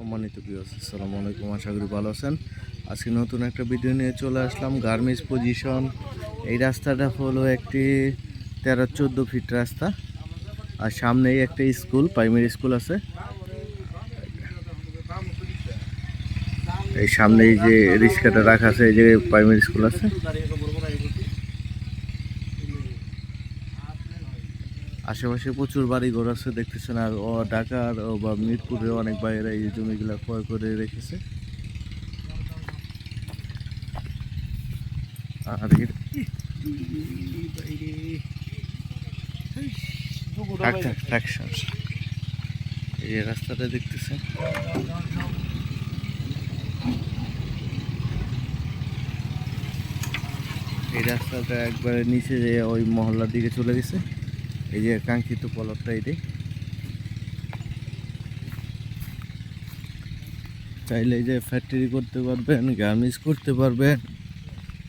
সম্মানিত বিয়স আসসালামু আলাইকুম, আশা করি ভালো আছেন। আজকে নতুন একটা ভিডিও নিয়ে চলে আসলাম, গার্মেন্টস পজিশন এই রাস্তাটা হলো একটি তেরো চোদ্দ ফিট রাস্তা, আর সামনেই একটা স্কুল প্রাইমারি স্কুল আছে। এই সামনেই যে রিক্সাটা রাখা আছে, এই যে প্রাইমারি স্কুল আছে। আশেপাশে প্রচুর বাড়ি ঘর আছে, দেখতেছেন, আর ঢাকার বা মিরপুরে অনেক বাইরে এই জমিগুলা ক্রয় করে রেখেছে। আর। এই রাস্তাটা দেখতেছেন। এই রাস্তাটা একবারে নিচে যে ওই মহল্লার দিকে চলে গেছে। এই যে কাঙ্ক্ষিত পলকটা এটাই চাইলে এই যে ফ্যাক্টরি করতে পারবেন গার্মেন্টস করতে পারবেন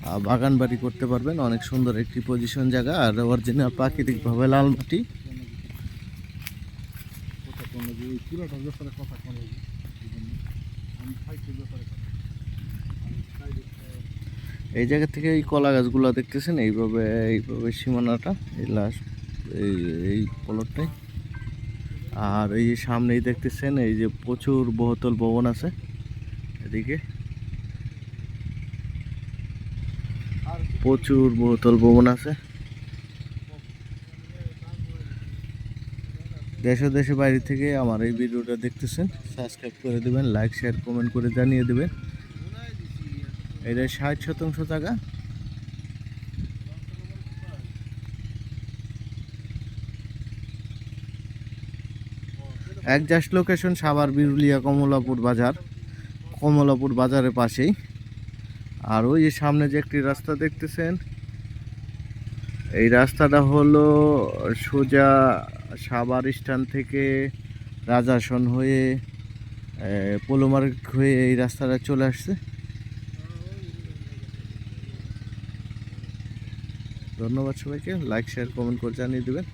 আর বাগান বাড়ি করতে পারবেন। অনেক সুন্দর একটি পজিশন জায়গা, আর অরিজিনাল প্রাকৃতিকভাবে লাল মাটি। এই জায়গা থেকে এই কলা গাছগুলো দেখতেছেন, এইভাবে এইভাবে সীমানাটা, এই লাশ। এই এই পলটটাই আর এই যে সামনেই দেখতেছেন, এই যে প্রচুর বহুতল ভবন আছে এদিকে। প্রচুর বহুতল ভবন আছে। দেশ ও দেশের বাইরে থেকে আমার এই ভিডিওটা দেখতেছেন সাবস্ক্রাইব করে দেবেন লাইক শেয়ার কমেন্ট করে জানিয়ে দেবেন। এটা ষাট শতাংশ জায়গা। Exact location Savar, Birulia, Kamalapur Bazar. Kamalapur বাজারের পাশেই। আর ওই যে সামনে যে একটি রাস্তা দেখতেছেন, এই রাস্তাটা হলো সোজা সাভার স্ট্যান্ড থেকে রাজাসন হয়ে পোলো মার্কেট হয়ে এই রাস্তাটা চলে আসছে। ধন্যবাদ সবাইকে। লাইক শেয়ার কমেন্ট করে জানিয়ে দেবেন।